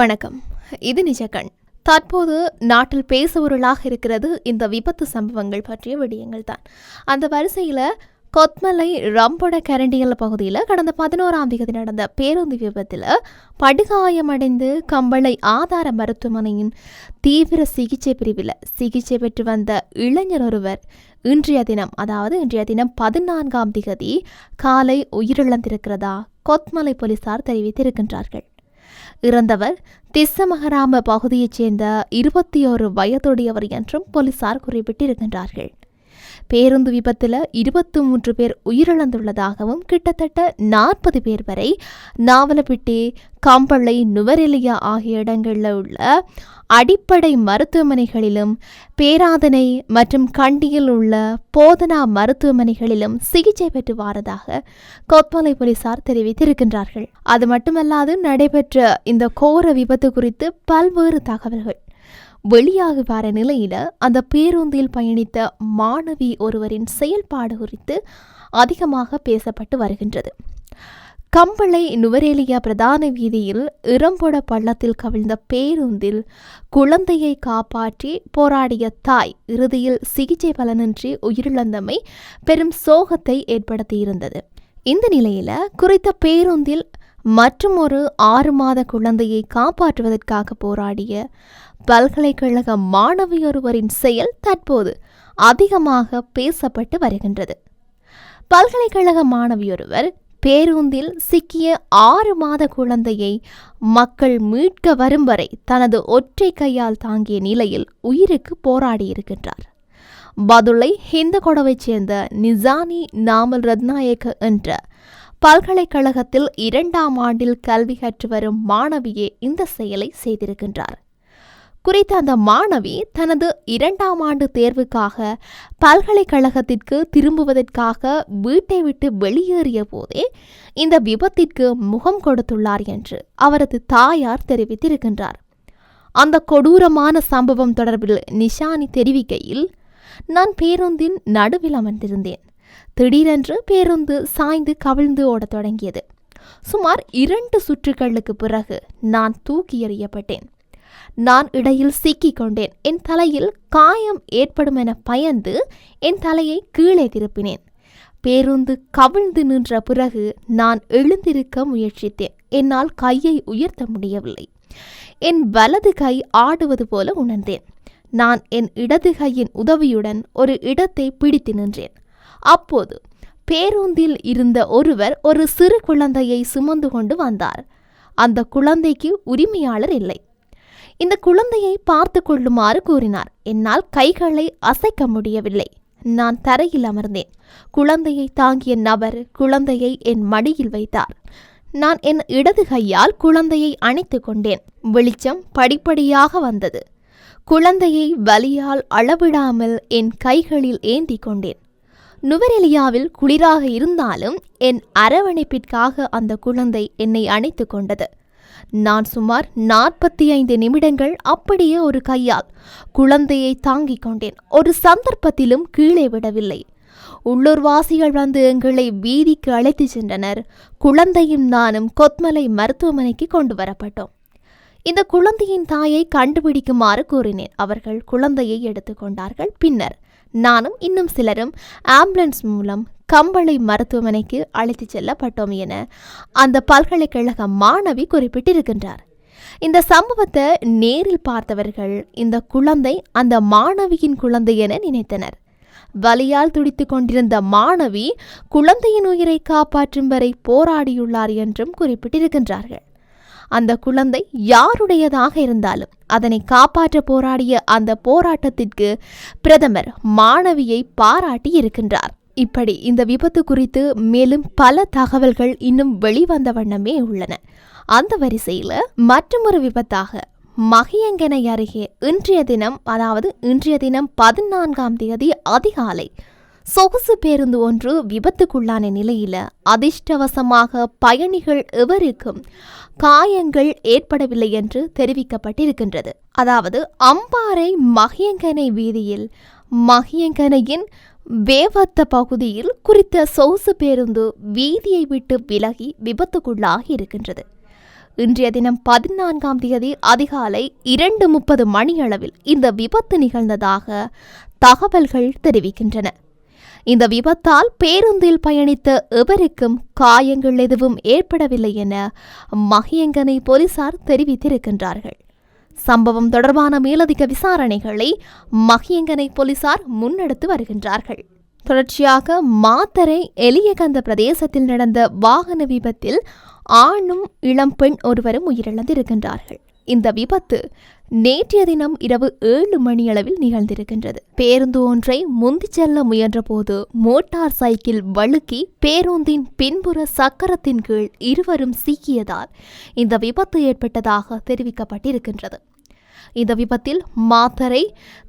வணக்கம். இது நிஜகண் தற்போது நாட்டில் பேசுபொருளாக இருக்கிறது இந்த விபத்து சம்பவங்கள் பற்றிய விடயங்கள் தான். அந்த வரிசையில் கொத்மலை ரம்பொட கரண்டியல் பகுதியில் கடந்த பதினோராம் தேதி நடந்த பேருந்து விபத்தில் படுகாயமடைந்து கம்பளை ஆதார மருத்துவமனையின் தீவிர சிகிச்சை பிரிவில் சிகிச்சை பெற்று வந்த இளைஞர் ஒருவர் இன்றைய தினம் அதாவது இன்றைய தினம் பதினான்காம் திகதி காலை உயிரிழந்திருக்கிறதா கொத்மலை போலீசார் தெரிவித்திருக்கின்றார்கள். இறந்தவர் திஸ்ஸமகராம பகுதியைச் சேர்ந்த இருபத்தி ஓரு வயதுடையவர் என்றும் போலீசார் குறிப்பிட்டிருக்கின்றார்கள். பேருந்து விபத்தில் இருபத்தி மூன்று பேர் உயிரிழந்துள்ளதாகவும் கிட்டத்தட்ட நாற்பது பேர் வரை நாவலப்பிட்டி கம்பளை நுவரெலியா ஆகிய இடங்களில் உள்ள அடிப்படை மருத்துவமனைகளிலும் பேராதனை மற்றும் கண்டியில் உள்ள போதனா மருத்துவமனைகளிலும் சிகிச்சை பெற்று வாரதாக கொத்மலை போலீசார் தெரிவித்திருக்கின்றார்கள். அது மட்டுமல்லாது நடைபெற்ற இந்த கோர விபத்து குறித்து பல்வேறு தகவல்கள். வெளியாகி வர நிலையில் அந்த பேருந்தில் பயணித்த மாணவி ஒருவரின் செயல்பாடு குறித்து அதிகமாக பேசப்பட்டு வருகின்றது. கம்பளை நுவரேலியா பிரதான வீதியில் இறம்பொட பள்ளத்தில் கவிழ்ந்த பேருந்தில் குழந்தையை காப்பாற்றி போராடிய தாய் இறுதியில் சிகிச்சை பலனின்றி உயிரிழந்தமை பெரும் சோகத்தை ஏற்படுத்தியிருந்தது. இந்த நிலையில் குறித்த பேருந்தில் மற்றும் ஒரு ஆறு மாத குழந்தையை காப்பாற்றுவதற்காக போராடிய பல்கலைக்கழக மாணவியொருவரின் செயல் தற்போது அதிகமாக பேசப்பட்டு வருகின்றது. பல்கலைக்கழக மாணவியொருவர் பேருந்தில் சிக்கிய ஆறு மாத குழந்தையை மக்கள் மீட்க வரும் வரை தனது ஒற்றை கையால் தாங்கிய நிலையில் உயிருக்கு போராடியிருக்கின்றார் பதுளை ஹிந்தகொடவைச் சேர்ந்த நிசானி நாமல் ரத்நாயக்க என்ற பல்கலைக்கழகத்தில் இரண்டாம் ஆண்டில் கல்வி கற்று வரும் மாணவியே இந்த செயலை செய்திருக்கின்றார். குறித்த அந்த மாணவி தனது இரண்டாம் ஆண்டு தேர்வுக்காக பல்கலைக்கழகத்திற்கு திரும்புவதற்காக வீட்டை விட்டு வெளியேறிய போதே இந்த விபத்திற்கு முகம் கொடுத்துள்ளார் என்று அவரது தாயார் தெரிவித்திருக்கின்றார். அந்த கொடூரமான சம்பவம் தொடர்பில் நிஷானி தெரிவிக்கையில் நான் பேருந்தின் நடுவில் அமர்ந்திருந்தேன். திடீரென்று பேருந்து சாய்ந்து கவிழ்ந்து ஓடத் தொடங்கியது. சுமார் இரண்டு சுற்றுகளுக்கு பிறகு நான் தூக்கி எறியப்பட்டேன். நான் இடையில் சிக்கிக் கொண்டேன். என் தலையில் காயம் ஏற்படும் என பயந்து என் தலையை கீழே திருப்பினேன். பேருந்து கவிழ்ந்து நின்ற பிறகு நான் எழுந்திருக்க முயற்சித்தேன். என்னால் கையை உயர்த்த முடியவில்லை. என் வலது கை ஆடுவது போல உணர்ந்தேன். நான் என் இடது கையின் உதவியுடன் ஒரு இடத்தை பிடித்து நின்றேன். அப்போது பேருந்தில் இருந்த ஒருவர் ஒரு சிறு குழந்தையை சுமந்து கொண்டு வந்தார். அந்த குழந்தைக்கு உரிமையாளர் இல்லை. இந்த குழந்தையை பார்த்து கொள்ளுமாறு கூறினார். என்னால் கைகளை அசைக்க முடியவில்லை. நான் தரையில் அமர்ந்தேன். குழந்தையை தாங்கிய நபர் குழந்தையை என் மடியில் வைத்தார். நான் என் இடது கையால் குழந்தையை அணைத்து கொண்டேன். வெளிச்சம் படிப்படியாக வந்தது. குழந்தையை வலியால் அளவிடாமல் என் கைகளில் ஏந்தி கொண்டேன். நுவரெலியாவில் குளிராக இருந்தாலும் என் அரவணைப்பிற்காக அந்த குழந்தை என்னை அணைத்து கொண்டது. நான் சுமார் நாற்பத்தி ஐந்து நிமிடங்கள் அப்படியே ஒரு கையால் குழந்தையை தாங்கிக் கொண்டேன். ஒரு சந்தர்ப்பத்திலும் கீழே விடவில்லை. உள்ளூர்வாசிகள் வந்து எங்களை வீதிக்கு அழைத்து சென்றனர். குழந்தையும் நானும் கொத்மலை மருத்துவமனைக்கு கொண்டு வரப்பட்டோம். இந்த குழந்தையின் தாயை கண்டுபிடிக்குமாறு கூறினேன். அவர்கள் குழந்தையை எடுத்துக்கொண்டார்கள் பின்னர் நானும் இன்னும் சிலரும் ஆம்புலன்ஸ் மூலம் கம்பளை மருத்துவமனைக்கு அழைத்துச் செல்லப்பட்டோம் என அந்த பல்கலைக்கழக மாணவி குறிப்பிட்டிருக்கின்றார். இந்த சம்பவத்தை நேரில் பார்த்தவர்கள் இந்த குழந்தை அந்த மாணவியின் குழந்தை என நினைத்தனர். வலியால் துடித்துக் கொண்டிருந்த மாணவி குழந்தையின் உயிரை காப்பாற்றும் வரை போராடியுள்ளார் என்றும் குறிப்பிட்டிருக்கின்றார்கள். அந்த குழந்தை யாருடையதாக இருந்தாலும் அதனை காப்பாற்ற போராடிய அந்த போராட்டத்திற்கு பிரதமர் மாணவியை பாராட்டி இருக்கின்றார். இப்படி இந்த விபத்து குறித்து மேலும் பல தகவல்கள் இன்னும் வெளிவந்த வண்ணமே உள்ளன. அந்த வரிசையில் மற்றொரு விபத்தாக மகியங்கனை அருகே இன்றைய தினம் அதாவது இன்றைய தினம் பதினான்காம் தேதி அதிகாலை சொகுசு பேருந்து ஒன்று விபத்துக்குள்ளான நிலையில அதிர்ஷ்டவசமாக பயணிகள் எவருக்கும் காயங்கள் ஏற்படவில்லை என்று தெரிவிக்கப்பட்டிருக்கின்றது. அதாவது அம்பாறை மகியங்கனை வீதியில் மகியங்கனையின் வேவத்த பகுதியில் குறித்த சொகுசு பேருந்து வீதியை விட்டு விலகி விபத்துக்குள்ளாகி இருக்கின்றது. இன்றைய தினம் பதினான்காம் தேதி அதிகாலை இரண்டு முப்பது மணியளவில் இந்த விபத்து நிகழ்ந்ததாக தகவல்கள் தெரிவிக்கின்றன. இந்த விபத்தால் பேருந்தில் பயணித்த எவருக்கும் காயங்கள் எதுவும் ஏற்படவில்லை என மகியங்கனை போலீசார் தெரிவித்திருக்கின்றார்கள். சம்பவம் தொடர்பான மேலதிக விசாரணைகளை மகியங்கனை போலீசார் முன்னெடுத்து வருகின்றார்கள். தொடர்ச்சியாக மாத்தரை எலியகந்த பிரதேசத்தில் நடந்த வாகன விபத்தில் ஆணும் இளம்பெண் ஒருவரும் உயிரிழந்திருக்கின்றார்கள். இந்த விபத்து நேற்றைய தினம் இரவு ஏழு மணியளவில் நிகழ்ந்திருக்கின்றது. பேருந்து ஒன்றை முந்திச் செல்ல முயன்றபோது மோட்டார் சைக்கிள் வழுக்கி பேருந்தின் பின்புற சக்கரத்தின் கீழ் இருவரும் சிக்கியதால் இந்த விபத்து ஏற்பட்டதாக தெரிவிக்கப்பட்டிருக்கின்றது. இந்த விபத்தில் மாத்தரை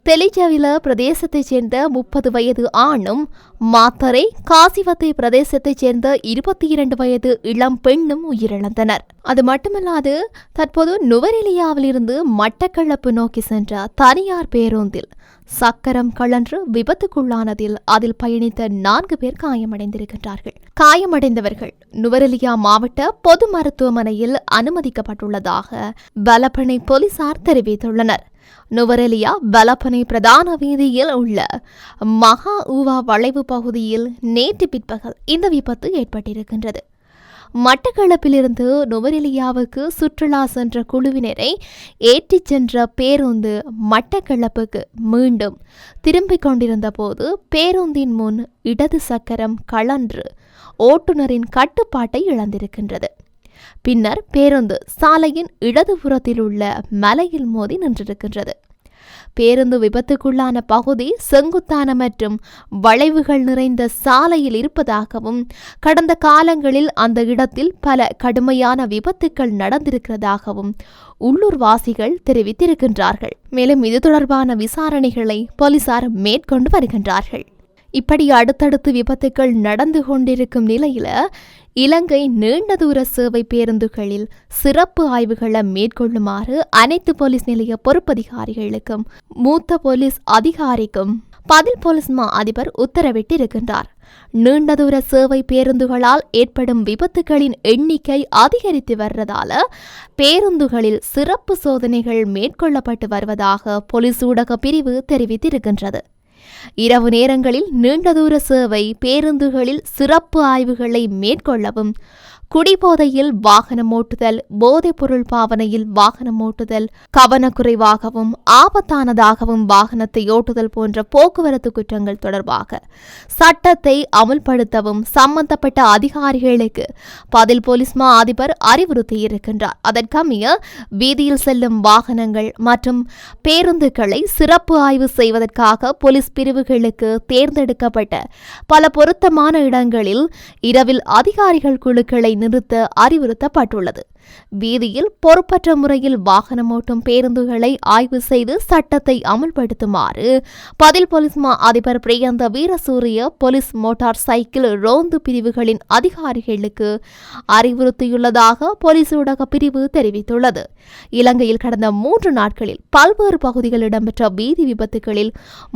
தெலிஜவில பிரதேசத்தைச் சேர்ந்த முப்பது வயது ஆணும் மாத்தரை காசிவத்தை பிரதேசத்தைச் சேர்ந்த இருபத்தி இரண்டு வயது இளம் பெண்ணும் உயிரிழந்தனர். அது மட்டுமல்லாது தற்போது நுவரெலியாவிலிருந்து மட்டக்களப்பு நோக்கி சென்ற தனியார் பேருந்தில் சக்கரம் கழன்று விபத்துக்குள்ளானதில் அதில் பயணித்த நான்கு பேர் காயமடைந்திருக்கின்றார்கள். காயமடைந்தவர்கள் நுவரெலியா மாவட்ட பொது மருத்துவமனையில் அனுமதிக்கப்பட்டுள்ளதாக பலப்பனை போலீசார் தெரிவித்துள்ளனர். நுவரெலியா பலப்பனை பிரதான வீதியில் உள்ள மகா ஊவா வளைவு பகுதியில் நேற்று பிற்பகல் இந்த விபத்து ஏற்பட்டிருக்கின்றது. மட்டக்களப்பிலிருந்து நுவரெலியாவுக்கு சுற்றுலா சென்ற குழுவினரை ஏற்றிச் சென்ற பேருந்து மட்டக்களப்புக்கு மீண்டும் திரும்பிக் கொண்டிருந்த போது பேருந்தின் முன் இடது சக்கரம் கழன்று ஓட்டுநரின் கட்டுப்பாட்டை இழந்திருக்கின்றது. பின்னர் பேருந்து சாலையின் இடதுபுறத்தில் உள்ள மலையில் மோதி நின்றிருக்கின்றது. பேருந்து விபத்துக்குள்ளான பகுதி செங்குத்தான மற்றும் வளைவுகள் நிறைந்த சாலையில் இருப்பதாகவும் கடந்த காலங்களில் அந்த இடத்தில் பல கடுமையான விபத்துக்கள் நடந்திருக்கிறதாகவும் உள்ளூர்வாசிகள் தெரிவித்திருக்கின்றார்கள். மேலும் இது தொடர்பான விசாரணைகளை போலீசார் மேற்கொண்டு வருகின்றார்கள். இப்படி அடுத்தடுத்து விபத்துக்கள் நடந்து கொண்டிருக்கும் நிலையில இலங்கை நீண்ட தூர சேவை பேருந்துகளில் சிறப்பு ஆய்வுகளை மேற்கொள்ளுமாறு அனைத்து போலீஸ் நிலைய பொறுப்பதிகாரிகளுக்கும் மூத்த போலீஸ் அதிகாரிக்கும் பதில் போலீஸ் மா அதிபர் உத்தரவிட்டிருக்கின்றார். நீண்ட தூர சேவை பேருந்துகளால் ஏற்படும் விபத்துகளின் எண்ணிக்கை அதிகரித்து வர்றதால பேருந்துகளில் சிறப்பு சோதனைகள் மேற்கொள்ளப்பட்டு வருவதாக போலீஸ் ஊடக பிரிவு தெரிவித்திருக்கின்றது. இரவு நேரங்களில் நீண்ட தூர சேவை பேருந்துகளில் சிறப்பு ஆய்வுகளை மேற்கொள்ளவும் குடிபோதையில் வாகனம் ஓட்டுதல் போதைப்பொருள் பாவனையில் வாகனம் ஓட்டுதல் கவனக்குறைவாகவும் ஆபத்தானதாகவும் வாகனத்தை ஓட்டுதல் போன்ற போக்குவரத்து குற்றங்கள் தொடர்பாக சட்டத்தை அமுல்படுத்தவும் சம்பந்தப்பட்ட அதிகாரிகளுக்கு பதில் போலீஸ் மா அதிபர் அறிவுறுத்தியிருக்கின்றார். அதற்கமைய வீதியில் செல்லும் வாகனங்கள் மற்றும் பேருந்துகளை சிறப்பு ஆய்வு செய்வதற்காக போலீஸ் பிரிவுகளுக்கு தேர்ந்தெடுக்கப்பட்ட பல பொருத்தமான இடங்களில் இரவில் அதிகாரிகள் குழுக்களை நிறுத்த அறிவுறுத்தப்பட்டுள்ளது. வீதியில் பொறுப்பற்ற முறையில் வாகனம் ஓட்டும் பேருந்துகளை ஆய்வு செய்து சட்டத்தை அமல்படுத்துமாறு பதில் போலீஸ் மா அதிபர் Priyantha Weerasooriya police motor cycle ரோந்து பிரிவுகளின் அதிகாரிகளுக்கு அறிவுறுத்தியுள்ளதாக போலீஸ் ஊடக பிரிவு தெரிவித்துள்ளது. இலங்கையில் கடந்த மூன்று நாட்களில் பல்வேறு பகுதிகளில் இடம்பெற்ற வீதி விபத்துகளில்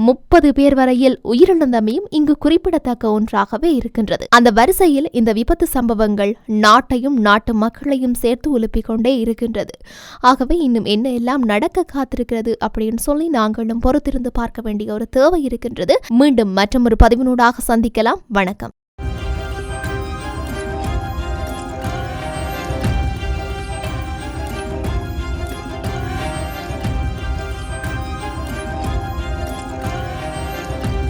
முப்பது பேர் வரையில் உயிரிழந்தமையும் இங்கு குறிப்பிடத்தக்க ஒன்றாகவே இருக்கின்றது. அந்த வரிசையில் இந்த விபத்து சம்பவங்கள் நாட்டையும் நாட்டு மக்களையும் சேர்த்து உலுப்பிக் கொண்டே இருக்கின்றது. ஆகவே இன்னும் என்ன எல்லாம் நடக்க காத்திருக்கிறது அப்படின்னு சொல்லி நாங்களும் பொறுத்திருந்து பார்க்க வேண்டிய ஒரு தேவை இருக்கின்றது. மீண்டும் மற்றொரு பதிவினூடாக சந்திக்கலாம். வணக்கம்.